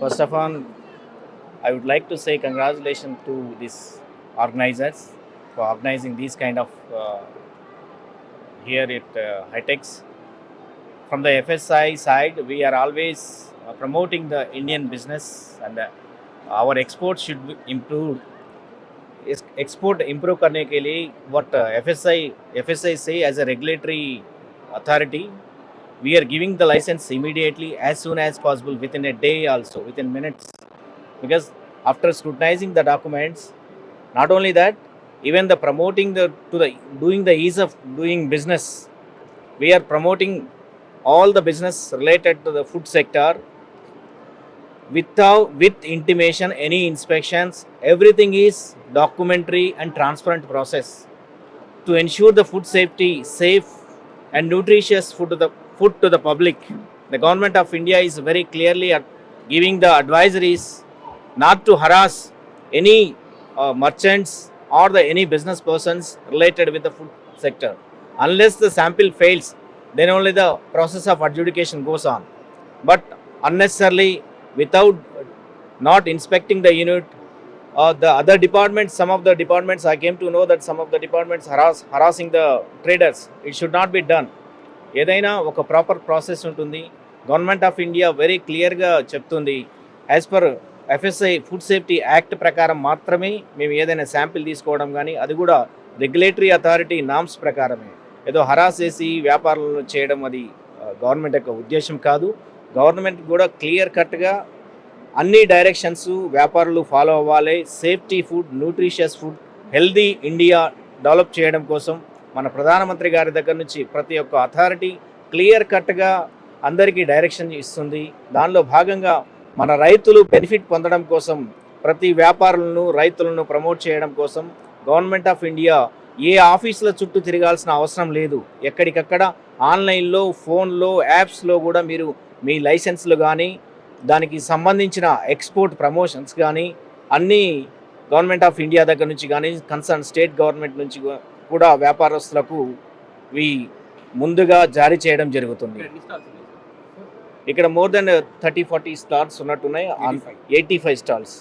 First of all, I would like to say congratulations to these organizers for organizing these kind of uh, here at uh, Hitex. From the FSI side, we are always uh, promoting the Indian business and uh, our exports should be improved. इस export improve करने के लिए what uh, FSI FSI say as a regulatory authority we are giving the license immediately as soon as possible within a day also within minutes. Because after scrutinizing the documents not only that even the promoting the to the doing the ease of doing business we are promoting all the business related to the food sector without with intimation any inspections everything is documentary and transparent process. To ensure the food safety safe and nutritious food to the food to the public. The government of india is very clearly uh, giving the advisories not to harass any uh, merchants or the any business persons related with the food sector. Unless the sample fails then only the process of adjudication goes on. But unnecessarily without not inspecting the unit uh, the other departments some of the departments i came to know that some of the departments harass harassing the traders. It should not be done ఏదైనా ఒక proper process ఉంటుంది. Government of India very క్లియర్గా చెప్తుంది. As per FSI food safety act ప్రకారం మాత్రమే మేము ఏదైనా sample తీసుకోవడం కానీ అది కూడా రెగ్యులేటరీ అథారిటీ నామ్స్ ప్రకారమే. ఏదో హరాస్ చేసి వ్యాపారాలు చేయడం అది గవర్నమెంట్ యొక్క ఉద్దేశం కాదు. గవర్నమెంట్ కూడా క్లియర్ కట్గా అన్ని డైరెక్షన్స్ వ్యాపారులు ఫాలో అవ్వాలి. Safety food nutritious food healthy India develop చేయడం కోసం మన ప్రధానమంత్రి గారి దగ్గర నుంచి ప్రతి ఒక్క అథారిటీ క్లియర్ కట్గా అందరికీ డైరెక్షన్ ఇస్తుంది. దానిలో భాగంగా మన రైతులు బెనిఫిట్ పొందడం కోసం ప్రతి వ్యాపారులను రైతులను ప్రమోట్ చేయడం కోసం గవర్నమెంట్ ఆఫ్ ఇండియా ఏ ఆఫీసుల చుట్టూ తిరగాల్సిన అవసరం లేదు. ఎక్కడికక్కడ ఆన్లైన్లో ఫోన్లో యాప్స్లో కూడా మీరు మీ లైసెన్స్లు కానీ దానికి సంబంధించిన ఎక్స్పోర్ట్ ప్రమోషన్స్ కానీ అన్నీ గవర్నమెంట్ ఆఫ్ ఇండియా దగ్గర నుంచి కానీ కన్సర్న్ స్టేట్ గవర్నమెంట్ నుంచి కూడా వ్యాపారస్తులకు ఇవి ముందుగా జారీ చేయడం జరుగుతుంది. ఇక్కడ more than thirty forty stalls ఉన్నట్టున్నాయి. ఎయిటీ ఫైవ్ స్టాల్స్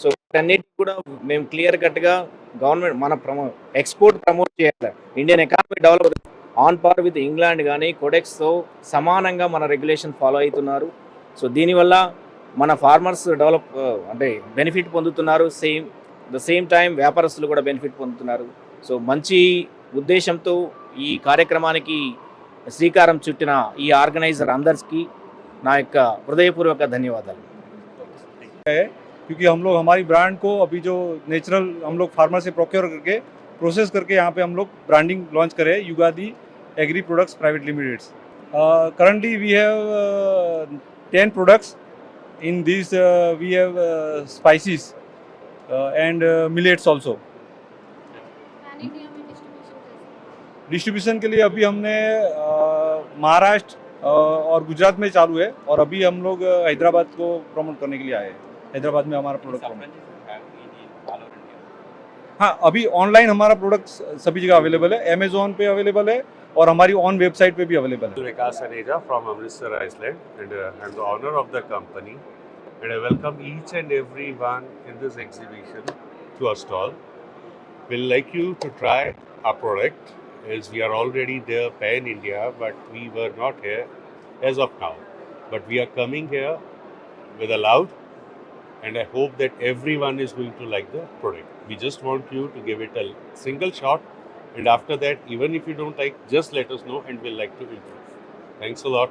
సో అన్నిటి కూడా మేము క్లియర్ కట్గా గవర్నమెంట్ మన ప్రమో ఎక్స్పోర్ట్ ప్రమోట్ చేయాలి. Indian economy develop on par with England కానీ కొడెక్స్తో సమానంగా మన రెగ్యులేషన్ ఫాలో అవుతున్నారు. సో దీనివల్ల మన ఫార్మర్స్ డెవలప్ అంటే బెనిఫిట్ పొందుతున్నారు. సేమ్ ద సేమ్ టైం వ్యాపారస్తులు కూడా బెనిఫిట్ పొందుతున్నారు. సో మంచి ఉద్దేశంతో ఈ కార్యక్రమానికి శ్రీకారం చుట్టిన ఈ ఆర్గనైజర్ అందరికీ నా యొక్క హృదయపూర్వక ధన్యవాదాలు क्योंकि हम लोग हमारी ब्रांड को अभी जो नेचुरल हम लोग फार्मर से प्रोक्योर करके प्रोसेस करके यहाँ पे हम लोग ब्रांडिंग लॉन्च करे Yugadi agri products private limited currently we have ten products in this we have spices and millets also distribution के लिए अभी हमने महाराष्ट्र और गुजरात में चालू है और अभी हम लोग हैदराबाद को प्रमोट करने के लिए आए हैं। हैदराबाद में हमारा प्रोडक्ट हाँ अभी ऑनलाइन हमारा प्रोडक्ट सभी जगह अवेलेबल है। अमेजोन पे अवेलेबल है और हमारी ऑन वेबसाइट पे भी अवेलेबल है। Vikas Aneja from Amritsar Rice Land and I am the owner of the company and I welcome each and every one in this exhibition to our stall will like you to try our product as we are already there pan India, but we were not here as of now. But we are coming here with a loud, and I hope that everyone is going to like the product. We just want you to give it a single shot and after that, even if you don't like, just let us know and we'll like to improve. Thanks a lot.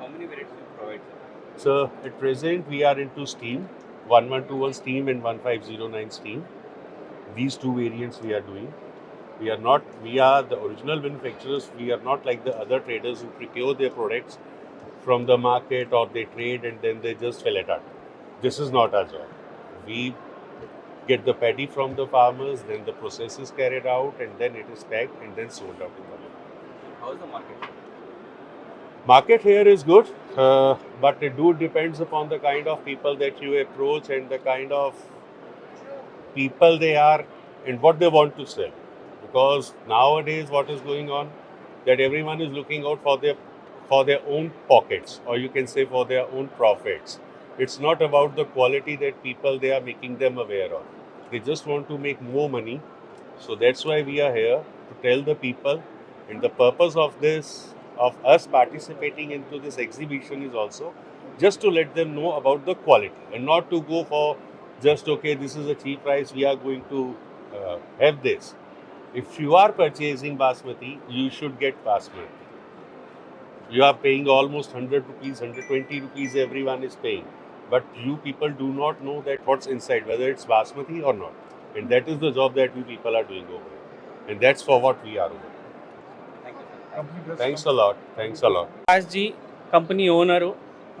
How many variants you provide? sir? So at present, we are into Steam, 1121 Steam and 1509 Steam. These two variants we are doing. We are not, we are the original manufacturers. We are not like the other traders who procure their products from the market or they trade and then they just sell it out. This is not our job. We get the paddy from the farmers, then the process is carried out, and then it is packed and then sold out in the market. How is the market? Market here is good, uh, but it do depends upon the kind of people that you approach and the kind of people they are and what they want to sell. Because nowadays, what is going on, that everyone is looking out for their for their own pockets, or you can say for their own profits. It's not about the quality that people they are making them aware of. They just want to make more money. So that's why we are here to tell the people. And the purpose of this, of us participating into this exhibition is also just to let them know about the quality and not to go for just okay, this is a cheap price, we are going to uh, have this. If you are purchasing basmati, you should get basmati. You are paying almost 100 rupees, 120 rupees, everyone is paying. But you people do not know that what's inside, whether it's basmati or not. And that is the job that we people are doing over here. And that's for what we are over. here. Thank you, Thanks a lot. Thanks a lot. జీ company owner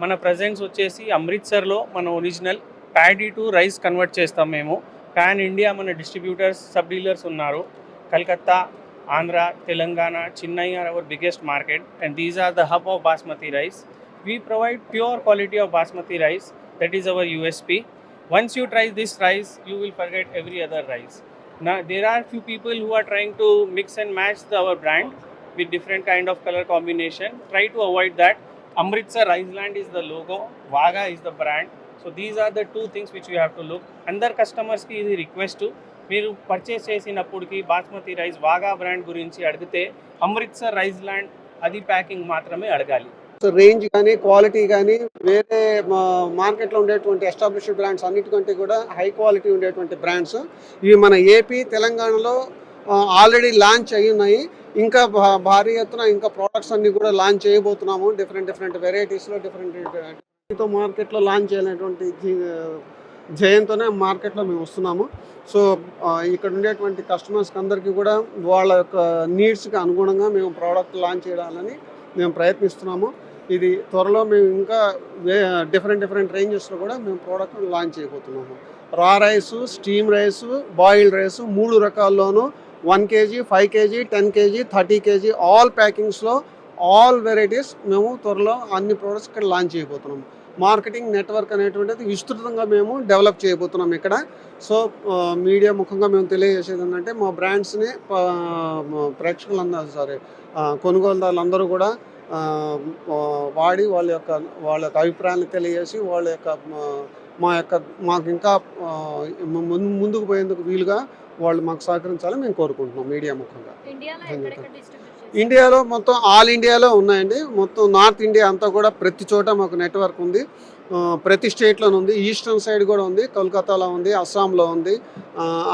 మన presence వచ్చేసి అమృత్సర్లో మన original paddy to rice convert చేస్తాం మేము pan India మన distributors sub dealers ఉన్నారు Calcutta, Andhra, Telangana, Chennai are our biggest market and these are the hub of basmati rice. We provide pure quality of basmati rice, that is our USP. Once you try this rice, you will forget every other rice. Now there are few people who are trying to mix and match the, our brand with different kind of color combination. Try to avoid that. Amritsar Rice Land is the logo, Vaga is the brand. So these are the two things which you have to look. Under customers ki request to మీరు purchase చేసినప్పటికి basmati rice వాగా brand గురించి అడిగితే Amritsar rice land అది packing మాత్రమే అడగాలి. So range కానీ quality కానీ వేరే మార్కెట్లో ఉండేటువంటి ఎస్టాబ్లిష్డ్ బ్రాండ్స్ అన్నిటికంటే కూడా హై క్వాలిటీ ఉండేటువంటి బ్రాండ్స్. ఇవి మన ఏపీ తెలంగాణలో ఆల్రెడీ లాంచ్ అయి ఉన్నాయి. ఇంకా భా- భారీ ఎత్తున ఇంకా ప్రోడక్ట్స్ అన్ని కూడా లాంచ్ చేయబోతున్నాము. డిఫరెంట్ డిఫరెంట్ వెరైటీస్లో డిఫరెంట్ మార్కెట్లో లాంచ్ అయినటువంటి జయంతోనే మార్కెట్లో మేము వస్తున్నాము. సో ఇక్కడ ఉండేటువంటి కస్టమర్స్కి అందరికీ కూడా వాళ్ళ యొక్క నీడ్స్కి అనుగుణంగా మేము ప్రోడక్ట్ లాంచ్ చేయాలని మేము ప్రయత్నిస్తున్నాము. ఇది త్వరలో మేము ఇంకా డిఫరెంట్ డిఫరెంట్ రేంజెస్లో కూడా మేము ప్రోడక్ట్ లాంచ్ చేయబోతున్నాము. Raw rice steam rice boiled rice మూడు రకాల్లోనూ one KG five KG ten KG thirty KG all ప్యాకింగ్స్లో all varieties మేము త్వరలో అన్ని ప్రోడక్ట్స్ ఇక్కడ లాంచ్ చేయబోతున్నాము. మార్కెటింగ్ నెట్వర్క్ అనేటువంటిది విస్తృతంగా మేము డెవలప్ చేయబోతున్నాం ఇక్కడ. సో మీడియా ముఖంగా మేము తెలియజేసేది ఏంటంటే మా బ్రాండ్స్ని ప్రేక్షకులందరూ సారీ కొనుగోలుదారులందరూ కూడా వాడి వాళ్ళ యొక్క వాళ్ళ యొక్క అభిప్రాయాలను తెలియజేసి వాళ్ళ యొక్క మా యొక్క మాకు ఇంకా ముందు ముందుకు పోయేందుకు వీలుగా వాళ్ళు మాకు సహకరించాలని మేము కోరుకుంటున్నాం మీడియా ముఖంగా. ఇండియాలో మొత్తం ఆల్ ఇండియాలో ఉన్నాయండి. మొత్తం నార్త్ ఇండియా అంతా కూడా ప్రతి చోట మాకు నెట్వర్క్ ఉంది. ప్రతి స్టేట్లోనే ఉంది. ఈస్టర్న్ సైడ్ కూడా ఉంది. కోల్కతాలో ఉంది. అస్సాంలో ఉంది.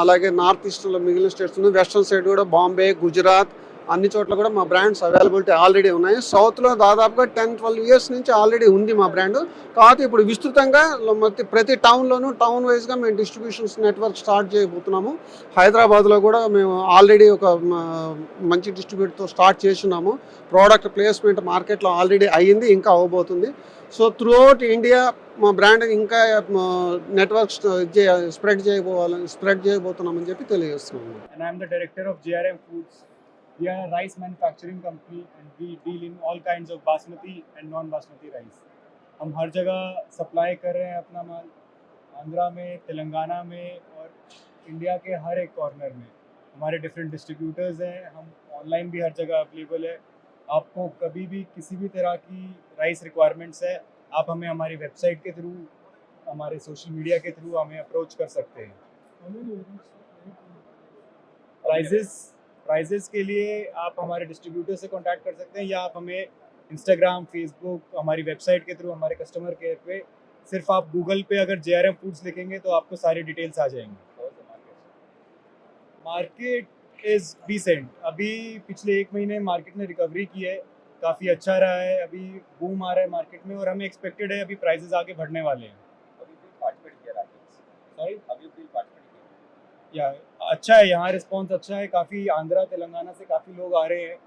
అలాగే నార్త్ ఈస్టర్న్లో మిగిలిన స్టేట్స్ ఉంది వెస్ట్రన్ సైడ్ కూడా బాంబే గుజరాత్ అన్ని చోట్ల కూడా మా బ్రాండ్స్ అవైలబిలిటీ ఆల్రెడీ ఉన్నాయి. సౌత్లో దాదాపుగా టెన్ ట్వెల్వ్ ఇయర్స్ నుంచి ఆల్రెడీ ఉంది మా బ్రాండ్. కాకపోతే ఇప్పుడు విస్తృతంగా మొత్తం ప్రతి టౌన్లోనూ టౌన్ వైజ్గా మేము డిస్ట్రిబ్యూషన్స్ నెట్వర్క్ స్టార్ట్ చేయబోతున్నాము. హైదరాబాద్లో కూడా మేము ఆల్రెడీ ఒక మంచి డిస్ట్రిబ్యూటర్తో స్టార్ట్ చేస్తున్నాము. ప్రోడక్ట్ ప్లేస్మెంట్ మార్కెట్లో ఆల్రెడీ అయ్యింది ఇంకా అవ్వబోతుంది సో త్రూఅవుట్ ఇండియా మా బ్రాండ్ ఇంకా నెట్వర్క్ స్ప్రెడ్ చేయబోవాలని స్ప్రెడ్ చేయబోతున్నామని చెప్పి తెలియజేస్తున్నాము. And I'm the director. We are a rice manufacturing company and we deal in all kinds of basmati and non-basmati rice. हम हर जगह सप्लाई कर रहे हैं अपना माल आंध्रा में तेलंगाना में और इंडिया के हर एक कॉर्नर में। हमारे डिफरेंट डिस्ट्रीब्यूटर्स हैं हम ऑनलाइन भी हर जगह अवेलेबल है। आपको कभी भी किसी भी तरह की राइस रिक्वायरमेंट्स है आप हमें हमारी वेबसाइट के थ्रू हमारे सोशल मीडिया के थ्रू हमें अप्रोच कर सकते हैं। प्राइजेस प्राइजेस के लिए आप हमारे डिस्ट्रीब्यूटर से कांटेक्ट कर सकते हैं या आप हमें इंस्टाग्राम फेसबुक हमारी वेबसाइट के थ्रू हमारे कस्टमर केयर पे सिर्फ़ आप गूगल पे अगर जे आर एम फूड्स लिखेंगे तो आपको सारी डिटेल्स आ जाएँगी? मार्केट इज़ डिसेंट अभी पिछले एक महीने मार्केट ने रिकवरी की है काफ़ी अच्छा रहा है अभी बूम आ रहा है मार्केट में और हमें एक्सपेक्टेड है अभी प्राइजेस आगे बढ़ने वाले हैं? सॉरी या अच्छा है यहाँ रिस्पांस अच्छा है काफ़ी आंध्रा तेलंगाना से काफ़ी लोग आ रहे हैं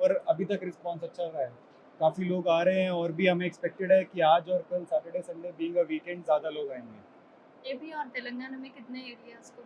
और अभी तक रिस्पांस अच्छा रहा है। काफ़ी लोग आ रहे हैं और भी हमें एक्सपेक्टेड है कि आज और कल Saturday Sunday being a weekend ज़्यादा लोग आएँगे। एपी और तेलंगाना में कितने एरियाज़ को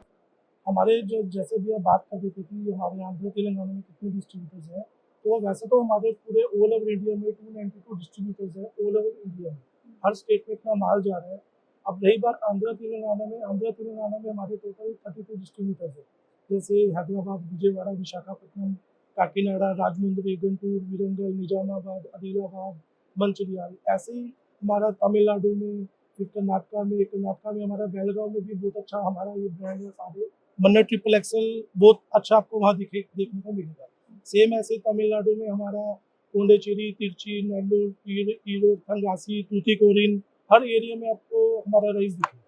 हमारे जो जैसे भी आप बात कर रहे थे कि हमारे आंध्र तेलंगाना में कितने डिस्ट्रीब्यूटर्स हैं तो वैसे तो हमारे पूरे ऑल ओवर इंडिया में टू नाइन्टी टू डिस्ट्रीब्यूटर्स हैं ऑल ओवर इंडिया में। हर स्टेट में इतना माल जा रहा है। अब रही बात आंध्र तेलंगाना में आंध्र तेलंगाना में हमारे टोटल थर्टी टू डिस्ट्रीब्यूटर्स हैं जैसे हैदराबाद विजयवाड़ा विशाखापट्टनम काकीनाडा राजमुंद्री गुंटूर विरंगल निजामाबाद आदिलाबाद मंचरियाल ऐसे ही हमारा तमिलनाडु में फिर कर्नाटका में कर्नाटका में हमारा बेलगांव में भी बहुत अच्छा हमारा ये ब्रांड है सारे मन्ना ट्रिपल एक्सल बहुत अच्छा आपको वहाँ दिखे देखने को मिलेगा सेम ऐसे तमिलनाडु में हमारा पोंडेचेरी तिरची नेल्लूर ईर- ईरोड थंगासी तूतीकोरिन हर एरिया में आपको हमारा राइस दिखे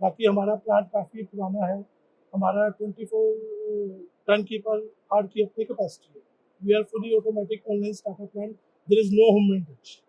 बाकी हमारा प्लांट काफ़ी पुराना है। हमारा 24 टन की पर आर की अपनी कैपेसिटी है। We are fully automatic online startup plant there is no home maintenance